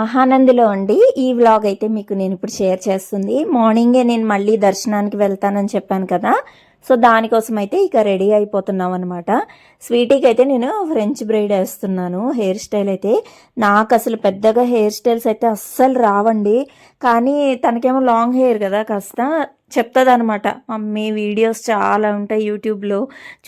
మహానందిలో అండి. ఈ వ్లాగ్ అయితే మీకు నేను ఇప్పుడు షేర్ చేస్తుంది. మార్నింగే నేను మళ్ళీ దర్శనానికి వెళ్తానని చెప్పాను కదా. సో దానికోసం అయితే ఇక రెడీ అయిపోతున్నాం అనమాట స్వీటీకి అయితే నేను ఫ్రెంచ్ బ్రైడ్ వేస్తున్నాను హెయిర్ స్టైల్ అయితే. నాకు అసలు పెద్దగా హెయిర్ స్టైల్స్ అయితే అస్సలు రావండి. కానీ తనకేమో లాంగ్ హెయిర్ కదా కాస్త. చెప్తుంది అనమాట మమ్మీ వీడియోస్ చాలా ఉంటాయి యూట్యూబ్లో.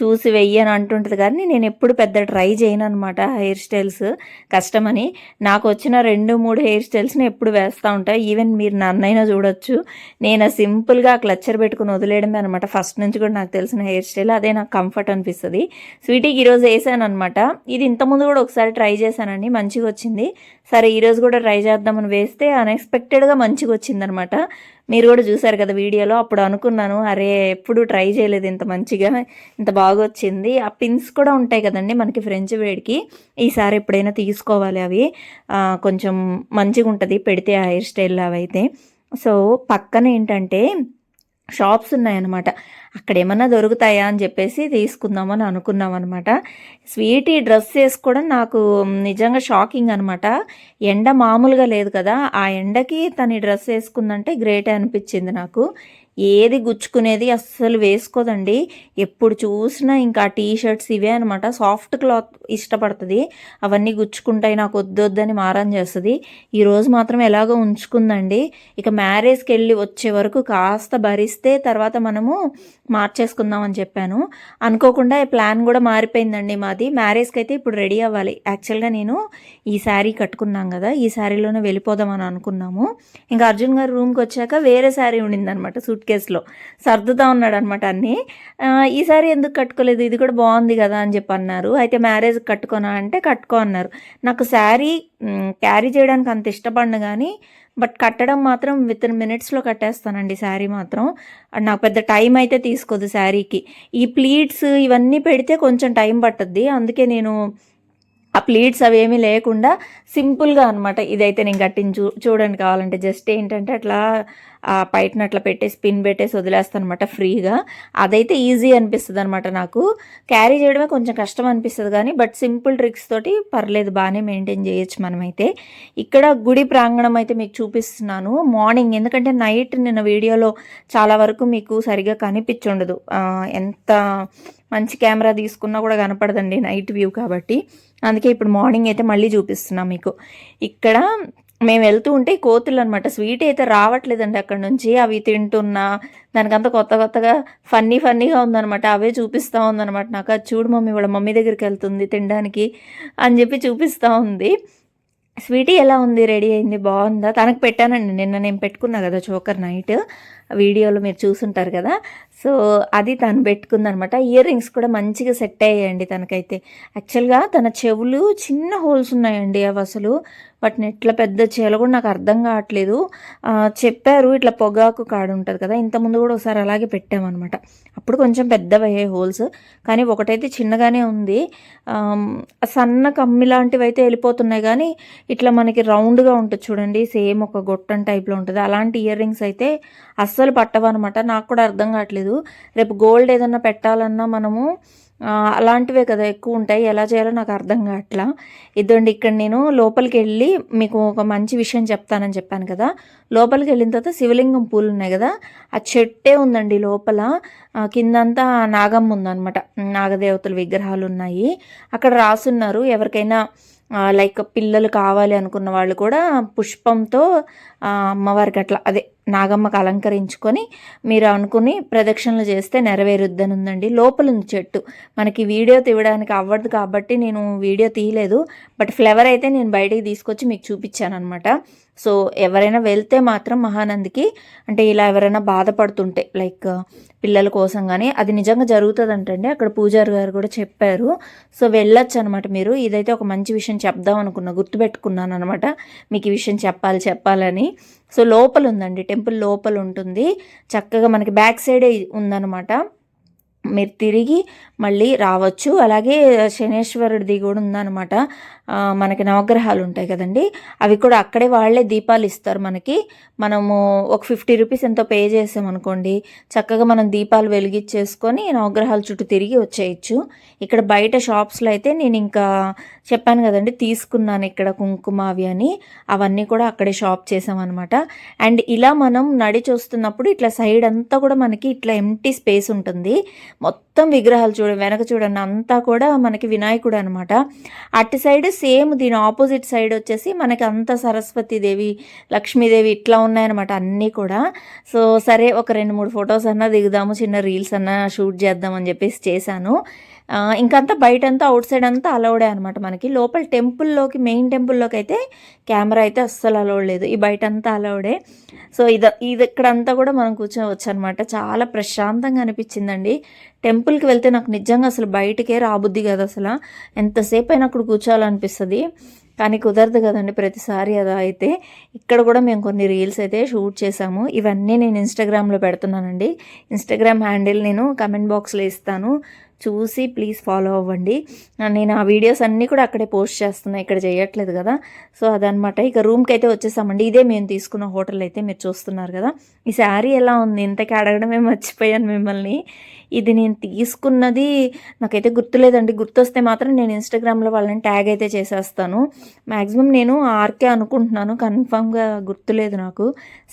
చూసి వెయ్యని అంటుంటుంది. కానీ నేను ఎప్పుడు పెద్ద ట్రై చేయను అనమాట హెయిర్ స్టైల్స్. కష్టమని. నాకు వచ్చిన రెండు మూడు హెయిర్ స్టైల్స్ని ఎప్పుడు వేస్తూ ఉంటాయి ఈవెన్ మీరు నన్నైనా చూడొచ్చు. నేను సింపుల్గా క్లచ్చర్ పెట్టుకుని వదిలేయడమే అనమాట ఫస్ట్ నుంచి కూడా నాకు తెలిసిన హెయిర్ స్టైల్. అదే నాకు కంఫర్ట్ అనిపిస్తుంది. స్వీటీకి ఈరోజు వేసాను అనమాట ఇది ఇంతకుముందు కూడా ఒకసారి ట్రై చేశానండి. మంచిగా వచ్చింది. సరే ఈరోజు కూడా ట్రై చేద్దామని వేస్తే అన్ఎక్స్పెక్టెడ్గా మంచిగా వచ్చిందనమాట మీరు కూడా చూసారు కదా వీడియోలో అప్పుడు అనుకున్నాను అరే ఎప్పుడు ట్రై చేయలేదు ఇంత మంచిగా ఇంత బాగా వచ్చింది. ఆ పిన్స్ కూడా ఉంటాయి కదండి మనకి ఫ్రెంచ్ వేడికి ఈసారి ఎప్పుడైనా తీసుకోవాలి అవి. కొంచెం మంచిగా ఉంటుంది పెడితే ఆ హెయిర్ స్టైల్ అవి అయితే సో పక్కన ఏంటంటే షాప్స్ ఉన్నాయన్నమాట. అక్కడ ఏమన్నా దొరుకుతాయా అని చెప్పేసి తీసుకుందామని అనుకున్నాం అనమాట స్వీట్ ఈ డ్రెస్ వేసుకోవడం నాకు నిజంగా షాకింగ్ అనమాట ఎండ మామూలుగా లేదు కదా. ఆ ఎండకి తను డ్రెస్ వేసుకుందంటే గ్రేట్ అనిపించింది నాకు. ఏది గుచ్చుకునేది అస్సలు వేసుకోదండి. ఎప్పుడు చూసినా ఇంకా టీ షర్ట్స్ ఇవే అనమాట సాఫ్ట్ క్లాత్ ఇష్టపడుతుంది. అవన్నీ గుచ్చుకుంటాయి నాకు వద్దొద్దని మారం చేస్తుంది. ఈరోజు మాత్రం ఎలాగో ఉంచుకుందండి. ఇక మ్యారేజ్కి వెళ్ళి వచ్చే వరకు కాస్త భరిస్తే తర్వాత మనము మార్చేసుకుందాం అని చెప్పాను. అనుకోకుండా ఈ ప్లాన్ కూడా మారిపోయిందండి మాది. మ్యారేజ్కి అయితే ఇప్పుడు రెడీ అవ్వాలి. యాక్చువల్గా నేను ఈ శారీ కట్టుకున్నాం కదా ఈ శారీలోనే వెళ్ళిపోదాం అని అనుకున్నాము. ఇంకా అర్జున్ గారు రూమ్కి వచ్చాక వేరే శారీ ఉండిందనమాట సూట్ కేసులో సర్దుతా ఉన్నాడు అనమాట అన్నీ ఈసారి ఎందుకు కట్టుకోలేదు? ఇది కూడా బాగుంది కదా అని చెప్పి అన్నారు. అయితే మ్యారేజ్ కట్టుకోనా అంటే కట్టుకో అన్నారు. నాకు శారీ క్యారీ చేయడానికి అంత ఇష్టపడను కానీ బట్ కట్టడం మాత్రం విత్ ఇన్ మినిట్స్లో కట్టేస్తానండి శారీ మాత్రం. నాకు పెద్ద టైం అయితే తీసుకోదు శారీకి. ఈ ప్లీట్స్ ఇవన్నీ పెడితే కొంచెం టైం పట్టుద్ది. అందుకే నేను ఆ ప్లీట్స్ అవేమీ లేకుండా సింపుల్గా అనమాట. ఇదైతే నేను కట్టించు చూడండి కావాలంటే జస్ట్ ఏంటంటే అట్లా పైటన అట్లా పెట్టేసి పిన్ పెట్టేసి వదిలేస్తాను అనమాట ఫ్రీగా. అదైతే ఈజీ అనిపిస్తుంది అనమాట నాకు. క్యారీ చేయడమే కొంచెం కష్టం అనిపిస్తుంది కానీ బట్ సింపుల్ ట్రిక్స్ తోటి పర్లేదు బాగానే మెయింటైన్ చేయొచ్చు మనమైతే. ఇక్కడ గుడి ప్రాంగణం అయితే మీకు చూపిస్తున్నాను మార్నింగ్. ఎందుకంటే నైట్ నిన్న వీడియోలో చాలా వరకు మీకు సరిగా కనిపించుండదు. ఎంత మంచి కెమెరా తీసుకున్నా కూడా కనపడదండి నైట్ వ్యూ కాబట్టి. అందుకే ఇప్పుడు మార్నింగ్ అయితే మళ్ళీ చూపిస్తున్నాను మీకు. ఇక్కడ మేము వెళ్తూ ఉంటే కోతులు అనమాట స్వీట్ అయితే రావట్లేదండి అక్కడ నుంచి. అవి తింటున్నా దానికంత కొత్త కొత్తగా ఫన్నీ ఫన్నీగా ఉందనమాట అవే చూపిస్తూ ఉందనమాట నాకు. అది చూడు మమ్మీ వాళ్ళ మమ్మీ దగ్గరికి వెళ్తుంది తినడానికి అని చెప్పి చూపిస్తూ ఉంది. స్వీటీ ఎలా ఉంది? రెడీ అయింది? బాగుందా? తనకు పెట్టానండి. నిన్న నేను పెట్టుకున్నా కదా చోకర్ నైట్. వీడియోలో మీరు చూసుంటారు కదా. సో అది తను పెట్టుకుందనమాట. ఇయర్ రింగ్స్ కూడా మంచిగా సెట్ అయ్యాయండి తనకైతే. యాక్చువల్గా తన చెవులు చిన్న హోల్స్ ఉన్నాయండి అవి అసలు. వాటిని ఎట్లా పెద్ద చేయాలో కూడా నాకు అర్థం కావట్లేదు. చెప్పారు ఇట్లా పొగాకు కాడు ఉంటుంది కదా. ఇంతకుముందు కూడా ఒకసారి అలాగే పెట్టామన్నమాట అప్పుడు కొంచెం పెద్దవయ్యాయి హోల్స్. కానీ ఒకటైతే చిన్నగానే ఉంది. సన్న కమ్మి లాంటివి అయితే వెళ్ళిపోతున్నాయి కానీ ఇట్లా మనకి రౌండ్గా ఉంటుంది చూడండి. సేమ్ ఒక గొట్టం టైప్లో ఉంటుంది. అలాంటి ఇయర్ రింగ్స్ అయితే అస్సలు పట్టవన్నమాట నాకు కూడా అర్థం కావట్లేదు. రేపు గోల్డ్ ఏదన్నా పెట్టాలన్నా మనము అలాంటివే కదా ఎక్కువ ఉంటాయి. ఎలా చేయాలో నాకు అర్థం కావట్లా. ఇదండి ఇక్కడ నేను లోపలికి వెళ్ళి మీకు ఒక మంచి విషయం చెప్తానని చెప్పాను కదా. లోపలికి వెళ్ళిన తర్వాత శివలింగం పూలు ఉన్నాయి కదా. ఆ చెట్టే ఉందండి లోపల. కిందంతా నాగమ్మ ఉందన్నమాట. నాగదేవతల విగ్రహాలు ఉన్నాయి. అక్కడ రాసున్నారు. ఎవరికైనా లైక్ పిల్లలు కావాలి అనుకున్న వాళ్ళు కూడా పుష్పంతో అమ్మవారికి అట్లా అదే నాగమ్మకు అలంకరించుకొని మీరు అనుకుని ప్రదక్షిణలు చేస్తే నెరవేరుద్దని ఉందండి లోపల ఉంది చెట్టు. మనకి వీడియో తీయడానికి అవ్వదు కాబట్టి నేను వీడియో తీయలేదు. బట్ ఫ్లేవర్ అయితే నేను బయటికి తీసుకొచ్చి మీకు చూపించాను అనమాట సో ఎవరైనా వెళ్తే మాత్రం మహానందికి అంటే ఇలా ఎవరైనా బాధపడుతుంటే లైక్ పిల్లల కోసం కానీ అది నిజంగా జరుగుతుందంటండి. అక్కడ పూజారి గారు కూడా చెప్పారు. సో వెళ్ళొచ్చు అనమాట మీరు. ఇదైతే ఒక మంచి విషయం చెప్దాం అనుకున్నా గుర్తుపెట్టుకున్నాను అనమాట మీకు ఈ విషయం చెప్పాలి చెప్పాలని. సో లోపల ఉందండి టెంపుల్ లోపల ఉంటుంది. చక్కగా మనకి బ్యాక్ సైడే ఉందన్నమాట. మీరు తిరిగి మళ్ళీ రావచ్చు. అలాగే శనేశ్వరుడిది కూడా ఉందన్నమాట. మనకి నవగ్రహాలు ఉంటాయి కదండి. అవి కూడా అక్కడే వాళ్ళే దీపాలు ఇస్తారు మనకి. మనము ఒక ఫిఫ్టీ రూపీస్ ఎంతో పే చేసామనుకోండి. చక్కగా మనం దీపాలు వెలిగించేసుకొని నవగ్రహాల చుట్టూ తిరిగి వచ్చేయచ్చు. ఇక్కడ బయట షాప్స్లో అయితే నేను ఇంకా చెప్పాను కదండి తీసుకున్నాను ఇక్కడ కుంకుమ అవి అని. అవన్నీ కూడా అక్కడే షాప్ చేసామన్నమాట. అండ్ ఇలా మనం నడిచి వస్తున్నప్పుడు ఇట్లా సైడ్ అంతా కూడా మనకి ఇట్లా ఎంటీ స్పేస్ ఉంటుంది. మొత్తం విగ్రహాలు చూడ వెనక చూడండి అంతా కూడా మనకి వినాయకుడు అనమాట అటు సైడ్ సేమ్ దీని ఆపోజిట్ సైడ్ వచ్చేసి మనకి అంత సరస్వతీదేవి లక్ష్మీదేవి ఇట్లా ఉన్నాయన్నమాట అన్నీ కూడా. సో సరే ఒక రెండు మూడు ఫొటోస్ అన్నా దిగుదాము చిన్న రీల్స్ అన్నా షూట్ చేద్దామని చెప్పేసి చేశాను. ఇంకంతా బయట అంతా అవుట్ సైడ్ అంతా అలౌడే అనమాట మనకి. లోపల టెంపుల్లోకి మెయిన్ టెంపుల్లోకి అయితే కెమెరా అయితే అస్సలు అలౌడ్ లేదు. ఈ బయట అంతా అలౌడే. సో ఇది ఇది ఇక్కడంతా కూడా మనం కూర్చోవచ్చు అనమాట చాలా ప్రశాంతంగా అనిపించిందండి. టెంపుల్కి వెళ్తే నాకు నిజంగా అసలు బయటికే రాబుద్ది కదా అసలు. ఎంతసేపు అయినా అక్కడ కూర్చోవాలనిపిస్తుంది. కానీ కుదరదు కదండి ప్రతిసారి అది అయితే. ఇక్కడ కూడా మేము కొన్ని రీల్స్ అయితే షూట్ చేసాము. ఇవన్నీ నేను ఇన్స్టాగ్రామ్లో పెడుతున్నానండి. ఇన్స్టాగ్రామ్ హ్యాండిల్ నేను కమెంట్ బాక్స్లో ఇస్తాను. చూసి ప్లీజ్ ఫాలో అవ్వండి. నేను ఆ వీడియోస్ అన్నీ కూడా అక్కడే పోస్ట్ చేస్తున్నా ఇక్కడ చేయట్లేదు కదా. సో అదనమాట ఇక రూమ్కి అయితే వచ్చేసామండి. ఇదే మేము తీసుకున్న హోటల్ అయితే మీరు చూస్తున్నారు కదా. ఈ శారీ ఎలా ఉంది? ఇంతకీ అడగడమే మర్చిపోయాను మిమ్మల్ని. ఇది నేను తీసుకున్నది నాకైతే గుర్తులేదండి. గుర్తొస్తే మాత్రం నేను ఇన్స్టాగ్రామ్లో వాళ్ళని ట్యాగ్ అయితే చేసేస్తాను. మ్యాక్సిమం నేను ఆర్కే అనుకుంటున్నాను. కన్ఫామ్గా గుర్తులేదు నాకు.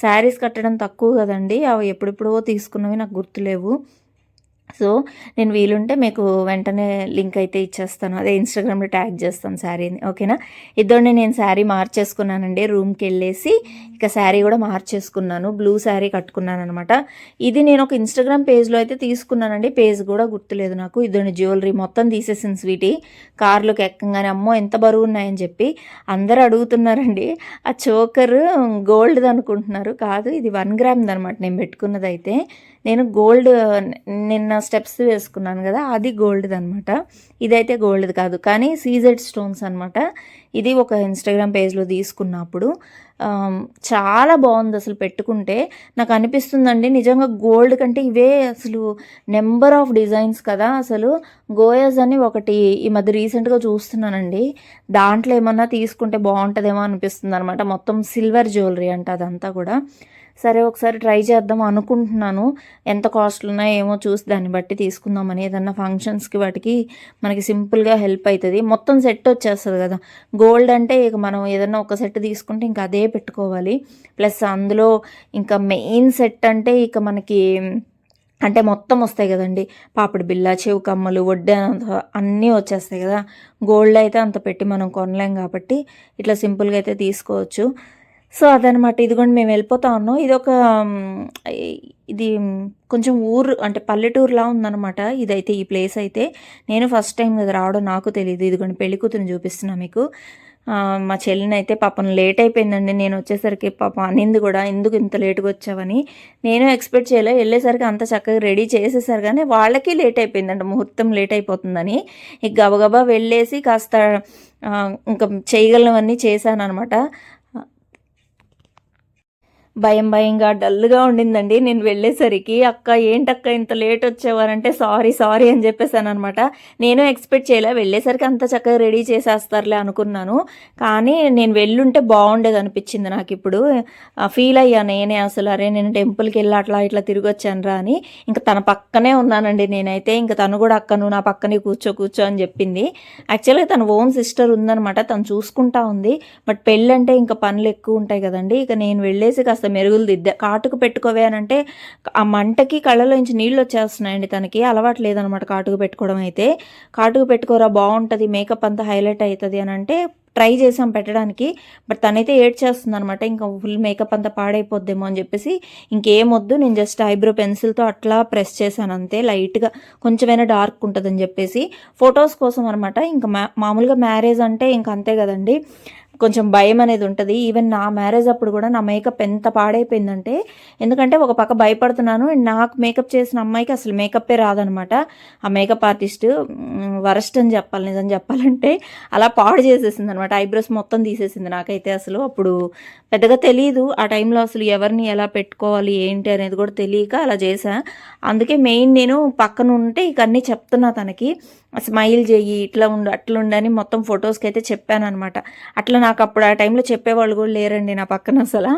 శారీస్ కట్టడం తక్కువ కదండి. అవి ఎప్పుడెప్పుడో తీసుకున్నవి నాకు గుర్తులేవు. సో నేను వీలుంటే మీకు వెంటనే లింక్ అయితే ఇచ్చేస్తాను. అదే ఇన్స్టాగ్రామ్లో ట్యాగ్ చేస్తాను శారీని ఓకేనా? ఇద్దరిని నేను శారీ మార్చేసుకున్నానండి. రూమ్కి వెళ్ళేసి ఇక శారీ కూడా మార్చేసుకున్నాను. బ్లూ శారీ కట్టుకున్నాను అనమాట ఇది నేను ఒక ఇన్స్టాగ్రామ్ పేజ్లో అయితే తీసుకున్నానండి. పేజ్ కూడా గుర్తులేదు నాకు. ఇద్దరిని జ్యువెలరీ. మొత్తం తీసేసింది స్వీటీ. కార్లోకి ఎక్కంగానే అమ్మో ఎంత బరువు ఉన్నాయని చెప్పి అందరూ అడుగుతున్నారండి. ఆ చోకర్ గోల్డ్ది అనుకుంటున్నారు. కాదు ఇది వన్ గ్రామ్ది అనమాట నేను పెట్టుకున్నది అయితే నేను గోల్డ్ నిన్న స్టెప్స్ వేసుకున్నాను కదా అది గోల్డ్ది అనమాట ఇదైతే గోల్డ్ది కాదు కానీ సీజెడ్ స్టోన్స్ అనమాట ఇది ఒక ఇన్స్టాగ్రామ్ పేజ్లో తీసుకున్నప్పుడు చాలా బాగుంది అసలు పెట్టుకుంటే. నాకు అనిపిస్తుందండి నిజంగా గోల్డ్ కంటే ఇవే అసలు నెంబర్ ఆఫ్ డిజైన్స్ కదా అసలు. గోయాస్ అని ఒకటి ఈ మధ్య రీసెంట్గా చూస్తున్నానండి. దాంట్లో ఏమన్నా తీసుకుంటే బాగుంటుందేమో అనిపిస్తుంది అనమాట మొత్తం సిల్వర్ జ్యువెలరీ అంట అదంతా కూడా. సరే ఒకసారి ట్రై చేద్దాం అనుకుంటున్నాను. ఎంత కాస్ట్లు ఉన్నాయో ఏమో చూసి దాన్ని బట్టి తీసుకుందామని. ఏదన్నా ఫంక్షన్స్కి వాటికి మనకి సింపుల్గా హెల్ప్ అవుతుంది మొత్తం సెట్ వచ్చేస్తుంది కదా. గోల్డ్ అంటే ఇక మనం ఏదన్నా ఒక సెట్ తీసుకుంటే ఇంకా అదే పెట్టుకోవాలి. ప్లస్ అందులో ఇంకా మెయిన్ సెట్ అంటే ఇక మనకి అంటే మొత్తం వస్తాయి కదండి. పాపిడి బిల్ల చెవు కమ్మలు వడ్డే అన్నీ వచ్చేస్తాయి కదా. గోల్డ్ అయితే అంత పెట్టి మనం కొనలేం కాబట్టి ఇట్లా సింపుల్గా అయితే తీసుకోవచ్చు. సో అదనమాట. ఇదిగోండి మేము వెళ్ళిపోతా ఉన్నాం. ఇది ఒక ఇది కొంచెం ఊరు అంటే పల్లెటూరులా ఉందన్నమాట ఇదైతే ఈ ప్లేస్ అయితే. నేను ఫస్ట్ టైం కదా రావడం నాకు తెలియదు ఇదిగోండి పెళ్ళి కూతురుని చూపిస్తున్నా మీకు. మా చెల్లిని అయితే పాపం లేట్ అయిపోయిందండి. నేను వచ్చేసరికి పాపం అనింది కూడా ఎందుకు ఇంత లేట్గా వచ్చావని? నేను ఎక్స్పెక్ట్ చేయలే. వెళ్ళేసరికి అంత చక్కగా రెడీ చేసేసారు కానీ వాళ్ళకి లేట్ అయిపోయిందంట. ముహూర్తం లేట్ అయిపోతుందని. ఇక గబగబా వెళ్ళేసి కాస్త ఇంకా చేయగలవన్నీ చేశాను అనమాట భయం భయంగా డల్గా ఉండిందండి. నేను వెళ్ళేసరికి అక్క ఏంటక్క ఇంత లేట్ వచ్చేవారంటే సారీ సారీ అని చెప్పేసాను అనమాట నేను ఎక్స్పెక్ట్ చేయలే వెళ్ళేసరికి అంత చక్కగా రెడీ చేసేస్తారులే అనుకున్నాను. కానీ నేను వెళ్ళుంటే బాగుండేది అనిపించింది నాకు ఇప్పుడు ఫీల్ అయ్యా నేనే అసలు అరే నేను టెంపుల్కి వెళ్ళి అట్లా ఇట్లా తిరిగి వచ్చాను రా అని. ఇంకా తన పక్కనే ఉన్నానండి నేనైతే. ఇంకా తను కూడా అక్క నువ్వు నా పక్కనే కూర్చో కూర్చో అని చెప్పింది. యాక్చువల్గా తన ఓన్ సిస్టర్ ఉందనమాట తను చూసుకుంటా ఉంది. బట్ పెళ్ళంటే ఇంకా పనులు ఎక్కువ ఉంటాయి కదండి. ఇక నేను వెళ్ళేసి కాస్త మెరుగులు దిద్దా కాటుకు పెట్టుకోవే అని అంటే ఆ మంటకి కళ్ళలోంచి నీళ్ళు వచ్చేస్తున్నాయండి తనకి అలవాటు లేదనమాట కాటుకు పెట్టుకోవడం అయితే. కాటుకు పెట్టుకోరా బాగుంటుంది మేకప్ అంతా హైలైట్ అవుతుంది అని అంటే ట్రై చేసాం పెట్టడానికి బట్ తనైతే ఏడ్చేస్తుంది అనమాట ఇంకా ఫుల్ మేకప్ అంతా పాడైపోద్దేమో అని చెప్పేసి ఇంకేం వద్దు నేను జస్ట్ ఐబ్రో పెన్సిల్తో అట్లా ప్రెస్ చేశాను అంతే లైట్గా కొంచెమైనా డార్క్ ఉంటుందని చెప్పేసి. ఫొటోస్ కోసం అనమాట ఇంకా మా మామూలుగా మ్యారేజ్ అంటే ఇంక అంతే కదండి. కొంచెం భయం అనేది ఉంటుంది. ఈవెన్ నా మ్యారేజ్ అప్పుడు కూడా నా మేకప్ ఎంత పాడైపోయిందంటే ఎందుకంటే ఒక పక్క భయపడుతున్నాను అండ్ నాకు మేకప్ చేసిన అమ్మాయికి అసలు మేకప్పే రాదనమాట. ఆ మేకప్ ఆర్టిస్ట్ వరస్ట్ అని చెప్పాలి నిజం చెప్పాలంటే అలా పాడు చేసేసింది అనమాట ఐబ్రోస్ మొత్తం తీసేసింది నాకైతే అసలు. అప్పుడు పెద్దగా తెలియదు ఆ టైంలో అసలు ఎవరిని ఎలా పెట్టుకోవాలి ఏంటి అనేది కూడా తెలియక అలా చేశా. అందుకే మెయిన్ నేను పక్కన ఉంటే ఇక అన్నీ చెప్తున్నా తనకి. స్మైల్ చేయి ఇట్లా ఉండు అట్లా ఉండని మొత్తం ఫొటోస్కి అయితే చెప్పాను అనమాట అట్లా నాకు అప్పుడు ఆ టైంలో చెప్పేవాళ్ళు కూడా లేరండి నా పక్కన అసలు.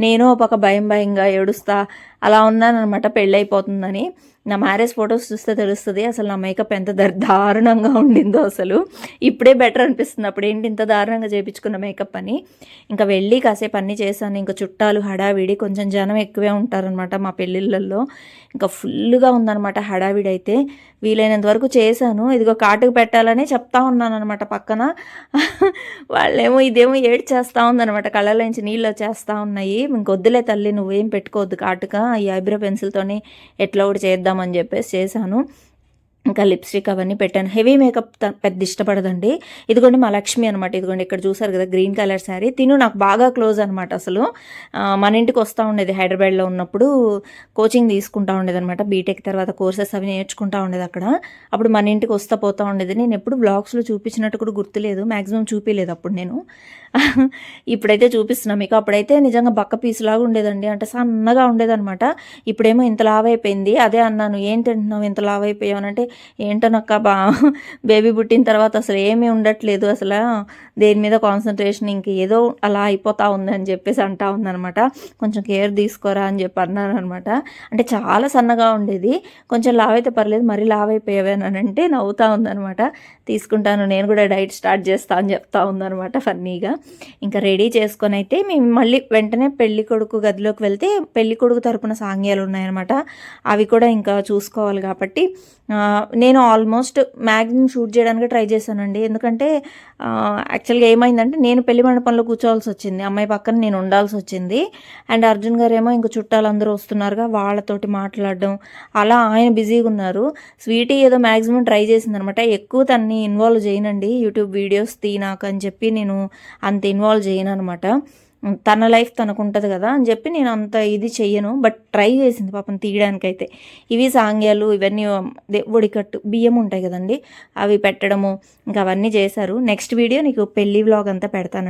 నేను ఒక భయం భయంగా ఏడుస్తా అలా ఉన్నానమాట పెళ్ళైపోతుందని. నా మ్యారేజ్ ఫొటోస్ చూస్తే తెలుస్తుంది అసలు నా మేకప్ ఎంత దారుణంగా ఉండిందో అసలు. ఇప్పుడే బెటర్ అనిపిస్తుంది అప్పుడు ఏంటి ఇంత దారుణంగా చేయించుకున్న మేకప్ అని. ఇంకా వెళ్ళి కాసేపు అన్నీ చేశాను ఇంకా చుట్టాలు హడావిడి కొంచెం జనం ఎక్కువే ఉంటారనమాట మా పెళ్ళిళ్ళల్లో. ఇంకా ఫుల్గా ఉందన్నమాట హడావిడి అయితే వీలైనంత వరకు చేశాను. ఇదిగో కాటుకు పెట్టాలని చెప్తా ఉన్నాను అనమాట పక్కన. వాళ్ళేమో ఇదేమో ఏడ్ చేస్తూ ఉందనమాట కళ్ళలోంచి నీళ్ళు వచ్చేస్తూ ఉన్నాయి. ఇంకొద్దులే తల్లి నువ్వేం పెట్టుకోవద్దు కాటుగా ఈ ఐబ్రో పెన్సిల్తోని ఎట్లా ఒకటి చేద్దామని చెప్పేసి చేశాను. ఇంకా లిప్స్టిక్ అవన్నీ పెట్టాను. హెవీ మేకప్ పెద్ద ఇష్టపడదండి. ఇదిగోండి మా లక్ష్మి అనమాట ఇదిగోండి ఇక్కడ చూసారు కదా గ్రీన్ కలర్ శారీ తిను నాకు బాగా క్లోజ్ అనమాట అసలు. మన ఇంటికి వస్తూ ఉండేది హైదరాబాద్లో ఉన్నప్పుడు. కోచింగ్ తీసుకుంటా ఉండేది అనమాట బీటెక్ తర్వాత కోర్సెస్ అవి నేర్చుకుంటా ఉండేది అక్కడ. అప్పుడు మన ఇంటికి వస్తా పోతూ ఉండేది. నేను ఎప్పుడు బ్లాగ్స్లో చూపించినట్టు కూడా గుర్తులేదు. మ్యాక్సిమం చూపించలేదు అప్పుడు నేను. ఇప్పుడైతే చూపిస్తున్నా మీకు. అప్పుడైతే నిజంగా బక్క పీసులాగా ఉండేదండి. అంటే సన్నగా ఉండేదన్నమాట. ఇప్పుడేమో ఇంత లావైపోయింది అయిపోయింది. అదే అన్నాను ఏంటి తింటున్నావు ఇంత లావైపోయావు అయిపోయావు? అంటే ఏంటనక్క బా బేబీ పుట్టిన తర్వాత అసలు ఏమీ ఉండట్లేదు అసలు. దేని మీద కాన్సన్ట్రేషన్ ఇంక ఏదో అలా అయిపోతా ఉంది అని చెప్పేసి అంటా ఉందనమాట కొంచెం కేర్ తీసుకోరా అని చెప్పి అన్నాను అనమాట అంటే చాలా సన్నగా ఉండేది. కొంచెం లావ్ అయితే పర్లేదు మరీ లావ్ అయిపోయావేనని అంటే నవ్వుతా ఉందనమాట తీసుకుంటాను నేను కూడా డైట్ స్టార్ట్ చేస్తా అని చెప్తా ఉందనమాట ఫన్నీగా. ఇంకా రెడీ చేసుకొని అయితే మేము మళ్ళీ వెంటనే పెళ్ళి కొడుకు గదిలోకి వెళ్తే పెళ్ళి కొడుకు తరపున సాంగ్యాలు ఉన్నాయన్నమాట. అవి కూడా ఇంకా చూసుకోవాలి కాబట్టి నేను ఆల్మోస్ట్ మ్యాగ్జిమం షూట్ చేయడానికి ట్రై చేశానండి. ఎందుకంటే యాక్చువల్గా ఏమైందంటే నేను పెళ్ళి మండపంలో కూర్చోవాల్సి వచ్చింది. అమ్మాయి పక్కన నేను ఉండాల్సి వచ్చింది. అండ్ అర్జున్ గారు ఏమో ఇంకా చుట్టాలు అందరూ వస్తున్నారుగా వాళ్ళతోటి మాట్లాడడం. అలా ఆయన బిజీగా ఉన్నారు. స్వీటీ ఏదో మ్యాక్సిమం ట్రై చేసిందనమాట. ఎక్కువ తన్ని ఇన్వాల్వ్ చేయనండి. యూట్యూబ్ వీడియోస్ తీ నాకు అని చెప్పి నేను అంత ఇన్వాల్వ్ చేయను అనమాట తన లైఫ్ తనకు ఉంటుంది కదా అని చెప్పి నేను అంత ఇది చెయ్యను బట్ ట్రై చేసింది పాపం తీయడానికైతే. ఇవి సాంగ్యాలు ఇవన్నీ ఒడికట్టు బియ్యం ఉంటాయి కదండి అవి పెట్టడము ఇంకా అవన్నీ చేశారు. నెక్స్ట్ వీడియో నీకు పెళ్ళి వ్లాగ్ అంతా పెడతానండి.